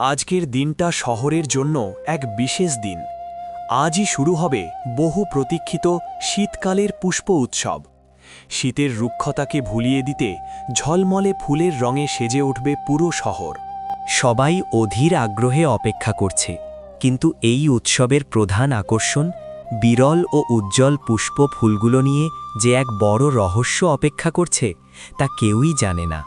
আজকের দিনটা শহরের জন্য এক বিশেষ দিন। আজই শুরু হবে বহু প্রতীক্ষিত শীতকালের পুষ্প উৎসব। শীতের রুক্ষতাকে ভুলিয়ে দিতে ঝলমলে ফুলের রঙে সেজে উঠবে পুরো শহর। সবাই অধীর আগ্রহে অপেক্ষা করছে, কিন্তু এই উৎসবের প্রধান আকর্ষণ বিরল ও উজ্জ্বল পুষ্প ফুলগুলো নিয়ে যে এক বড় রহস্য অপেক্ষা করছে, তা কেউই জানে না।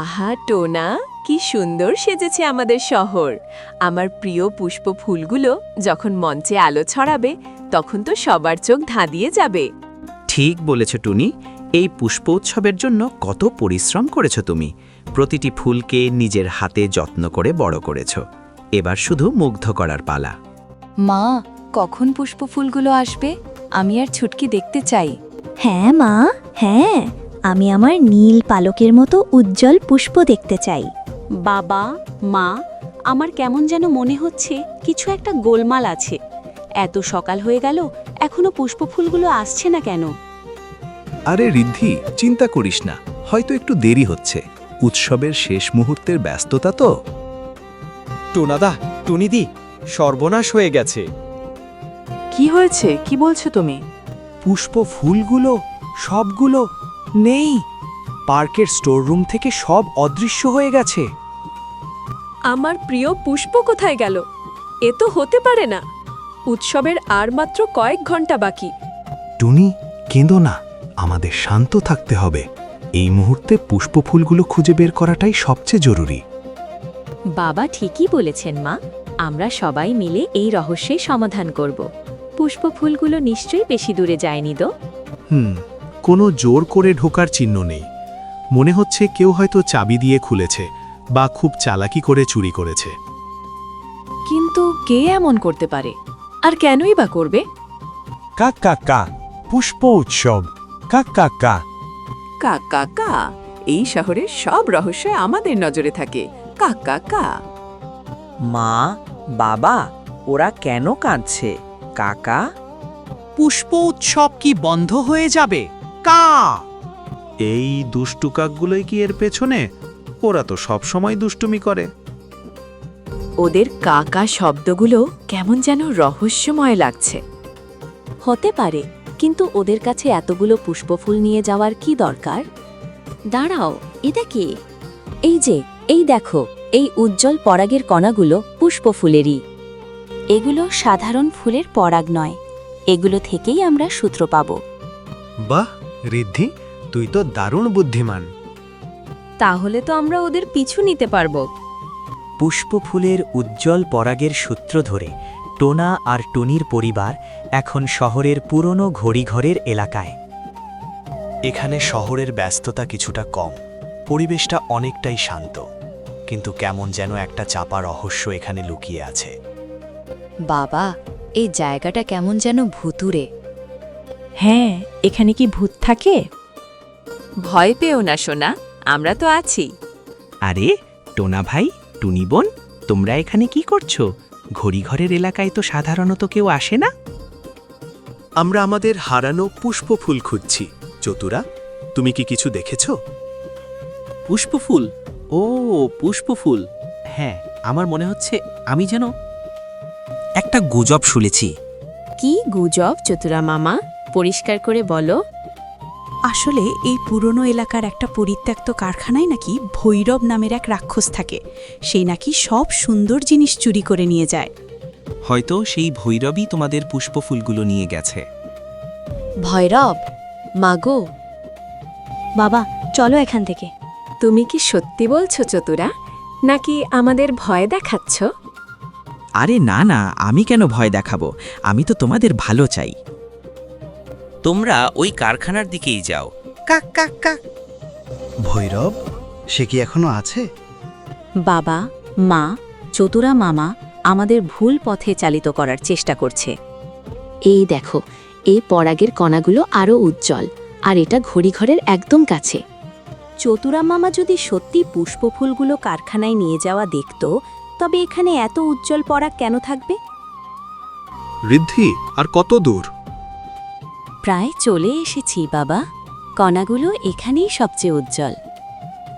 আহা, টোনা! কি সুন্দর সেজেছে আমাদের শহর। আমার প্রিয় পুষ্প ফুলগুলো যখন মঞ্চে আলো ছড়াবে তখন তো সবার চোখ ধাঁধিয়ে যাবে। ঠিক বলেছ টুনি। এই পুষ্প উৎসবের জন্য কত পরিশ্রম করেছ তুমি। প্রতিটি ফুলকে নিজের হাতে যত্ন করে বড় করেছ। এবার শুধু মুগ্ধ করার পালা। মা কখন পুষ্প ফুলগুলো আসবে? আমি আর ছুটকি দেখতে চাই। হ্যাঁ মা হ্যাঁ। আমি আমার নীল পালকের মতো উজ্জ্বল পুষ্প দেখতে চাই। বাবা মা আমার কেমন যেন মনে হচ্ছে কিছু একটা গোলমাল আছে। এত সকাল হয়ে গেল এখনও পুষ্প ফুলগুলো আসছে না কেন? আরে ঋদ্ধি চিন্তা করিস না হয়তো একটু দেরি হচ্ছে। উৎসবের শেষ মুহূর্তের ব্যস্ততা তো? টোনাদা টুনিদি সর্বনাশ হয়ে গেছে। কি হয়েছে? কি বলছো তুমি? পুষ্প ফুলগুলো সবগুলো নেই। পার্কের স্টোররুম থেকে সব অদৃশ্য হয়ে গেছে। আমার প্রিয় পুষ্প কোথায় গেল? এ তো হতে পারে না। উৎসবের আর মাত্র কয়েক ঘণ্টা বাকি। টুনি কেঁদো না। আমাদের শান্ত থাকতে হবে। এই মুহূর্তে পুষ্প ফুলগুলো খুঁজে বের করাটাই সবচেয়ে জরুরি। বাবা ঠিকই বলেছেন মা। আমরা সবাই মিলে এই রহস্যের সমাধান করব। পুষ্প ফুলগুলো নিশ্চয়ই বেশি দূরে যায়নি তো? হুম কোনো জোর করে ঢোকার চিহ্ন নেই। মনে হচ্ছে কেউ হয়তো চাবি দিয়ে খুলেছে বা খুব চালাকি করে চুরি করেছে। কিন্তু কে এমন করতে পারে? আর কেনই বা করবে? কা কা কা পুষ্প উৎসব কা কা কা কাকা কা এই শহরের সব রহস্য আমাদের নজরে থাকে। কাকা কা মা বাবা ওরা কেন কাঁদছে? কাকা? পুষ্প উৎসব কি বন্ধ হয়ে যাবে? কা! এই দুষ্টু কাকগুলোই কি এর পেছনে? ওরা তো সব সময় দুষ্টুমি করে। ওদের কাকা শব্দগুলো কেমন যেন রহস্যময় লাগছে। হতে পারে কিন্তু ওদের কাছে এতগুলো পুষ্পফুল নিয়ে যাওয়ার কি দরকার? দাঁড়াও এটা কি? এই যে এই দেখো এই উজ্জ্বল পরাগের কণাগুলো পুষ্পফুলেরই। এগুলো সাধারণ ফুলের পরাগ নয়। এগুলো থেকেই আমরা সূত্র পাব। বাহ ঋদ্ধি। তুই তো দারুণ বুদ্ধিমান। তাহলে তো আমরা ওদের পিছু নিতে পারব। পুষ্পফুলের উজ্জ্বল পরাগের সূত্র ধরে টোনা আর টুনির পরিবার এখন শহরের পুরনো ঘড়িঘরের এলাকায়। এখানে শহরের ব্যস্ততা কিছুটা কম পরিবেশটা অনেকটাই শান্ত কিন্তু কেমন যেন একটা চাপা রহস্য এখানে লুকিয়ে আছে। বাবা এই জায়গাটা কেমন যেন ভুতুরে হ্যাঁ এখানে কি ভূত থাকে? ভয় পেও না সোনা। আমরা তো আছি। আরে টোনা ভাই টুনি বোন তোমরা এখানে কি করছ? ঘড়িঘরের এলাকায় তো সাধারণত কেউ আসে না? আমরা আমাদের হারানো পুষ্প ফুল খুঁজছি। চতুরা তুমি কি কিছু দেখেছ? পুষ্পফুল ও পুষ্পফুল হ্যাঁ আমার মনে হচ্ছে আমি যেন একটা গুজব শুনেছি। কি গুজব চতুরা মামা? পরিষ্কার করে বলো। আসলে এই পুরনো এলাকার একটা পরিত্যক্ত কারখানায় নাকি ভৈরব নামের এক রাক্ষস থাকে। সেই নাকি সব সুন্দর জিনিস চুরি করে নিয়ে যায়। হয়তো সেই ভৈরবই তোমাদের পুষ্পফুলগুলো নিয়ে গেছে। ভৈরব মাগো বাবা চলো এখান থেকে। তুমি কি সত্যি বলছো চতুরা? নাকি আমাদের ভয় দেখাচ্ছ? আরে না না আমি কেন ভয় দেখাবো? আমি তো তোমাদের ভালো চাই। তোমরা ওই কারখানার দিকেই যাও। কাক কাক কাক। ভৈরব সে কি এখনও আছে? বাবা মা চতুরা মামা আমাদের ভুল পথে চালিত করার চেষ্টা করছে। এই দেখো এই পরাগের কণাগুলো আরও উজ্জ্বল আর এটা ঘড়িঘরের একদম কাছে। চতুরা মামা যদি সত্যি পুষ্পফুলগুলো কারখানায় নিয়ে যাওয়া দেখত তবে এখানে এত উজ্জ্বল পরাগ কেন থাকবে? ঋদ্ধি আর কত দূর? প্রায় চলে এসেছি বাবা। কণাগুলো এখানেই সবচেয়ে উজ্জ্বল।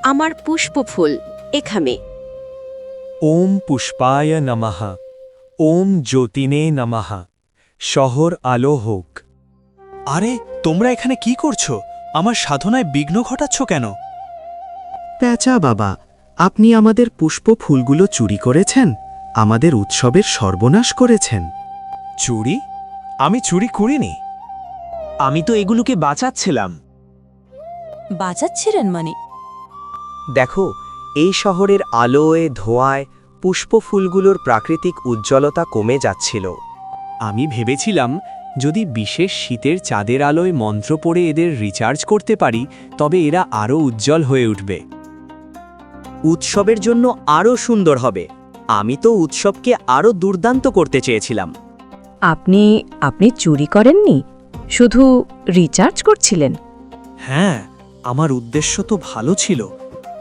আমার পুষ্পফুল এখানে। ওম পুষ্পায় নমঃ। ওম জ্যোতিনে নমঃ। শহর আলো হোক। আরে তোমরা এখানে কি করছ? আমার সাধনায় বিঘ্ন ঘটাচ্ছ কেন? প্যাঁচা বাবা। আপনি আমাদের পুষ্প ফুলগুলো চুরি করেছেন আমাদের উৎসবের সর্বনাশ করেছেন। চুরি? আমি চুরি করিনি। আমি তো এগুলোকে বাঁচাচ্ছিলাম। বাঁচাচ্ছিলেন মানে? দেখো এই শহরের আলোয় ধোঁয়ায় পুষ্প ফুলগুলোর প্রাকৃতিক উজ্জ্বলতা কমে যাচ্ছিল। আমি ভেবেছিলাম যদি বিশেষ শীতের চাঁদের আলোয় মন্ত্র পড়ে এদের রিচার্জ করতে পারি তবে এরা আরও উজ্জ্বল হয়ে উঠবে। উৎসবের জন্য আরও সুন্দর হবে। আমি তো উৎসবকে আরও দুর্দান্ত করতে চেয়েছিলাম। আপনি আপনি চুরি করেননি? শুধু রিচার্জ করছিলেন? হ্যাঁ আমার উদ্দেশ্য তো ভালো ছিল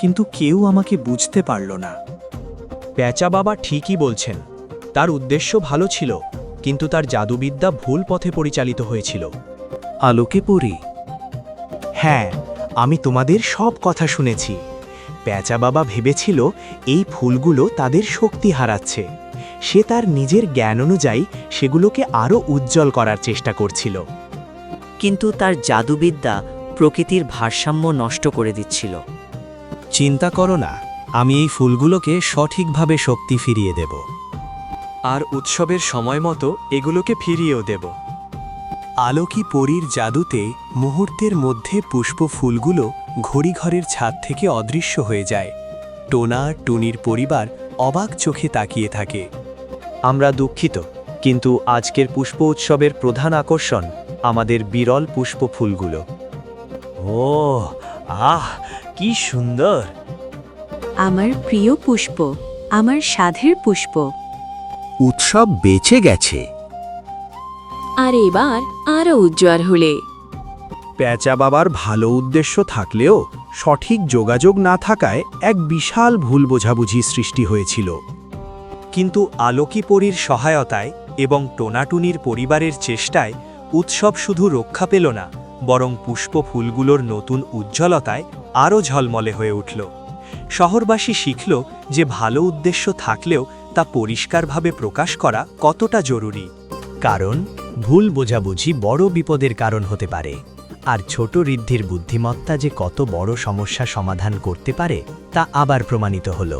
কিন্তু কেউ আমাকে বুঝতে পারল না। প্যাচা বাবা ঠিকই বলছেন তার উদ্দেশ্য ভালো ছিল কিন্তু তার জাদুবিদ্যা ভুল পথে পরিচালিত হয়েছিল। আলোকে পড়ি। হ্যাঁ আমি তোমাদের সব কথা শুনেছি। প্যাঁচা বাবা ভেবেছিল এই ফুলগুলো তাদের শক্তি হারাচ্ছে। সে তার নিজের জ্ঞান অনুযায়ী সেগুলোকে আরও উজ্জ্বল করার চেষ্টা করছিল। কিন্তু তার জাদুবিদ্যা প্রকৃতির ভারসাম্য নষ্ট করে দিচ্ছিল। চিন্তা করো না আমি এই ফুলগুলোকে সঠিকভাবে শক্তি ফিরিয়ে দেব। আর উৎসবের সময় মতো এগুলোকে ফিরিয়েও দেব। আলোকি পরীর জাদুতে মুহূর্তের মধ্যে পুষ্প ফুলগুলো ঘড়িঘরের ছাদ থেকে অদৃশ্য হয়ে যায়। টোনা টুনির পরিবার অবাক চোখে তাকিয়ে থাকে। আমরা দুঃখিত কিন্তু আজকের পুষ্প উৎসবের প্রধান আকর্ষণ আমাদের বিরল পুষ্প ফুলগুলো ও আহ কি সুন্দর! আমার প্রিয় পুষ্প আমার সাধের পুষ্প। উৎসব বেঁচে গেছে। আর এবার আরও উজ্জ্বল হলে। প্যাঁচা বাবার ভালো উদ্দেশ্য থাকলেও সঠিক যোগাযোগ না থাকায় এক বিশাল ভুল বোঝাবুঝি সৃষ্টি হয়েছিল। কিন্তু আলোকি পরীর সহায়তায় এবং টোনাটুনির পরিবারের চেষ্টায় উৎসব শুধু রক্ষা পেল না, বরং পুষ্প ফুলগুলোর নতুন উজ্জ্বলতায় আরও ঝলমলে হয়ে উঠল। শহরবাসী শিখল যে ভালো উদ্দেশ্য থাকলেও তা পরিষ্কারভাবে প্রকাশ করা কতটা জরুরি। কারণ ভুল বোঝাবুঝি বড় বিপদের কারণ হতে পারে, আর ছোট ঋদ্ধির বুদ্ধিমত্তা যে কত বড় সমস্যা সমাধান করতে পারে তা আবার প্রমাণিত হলো।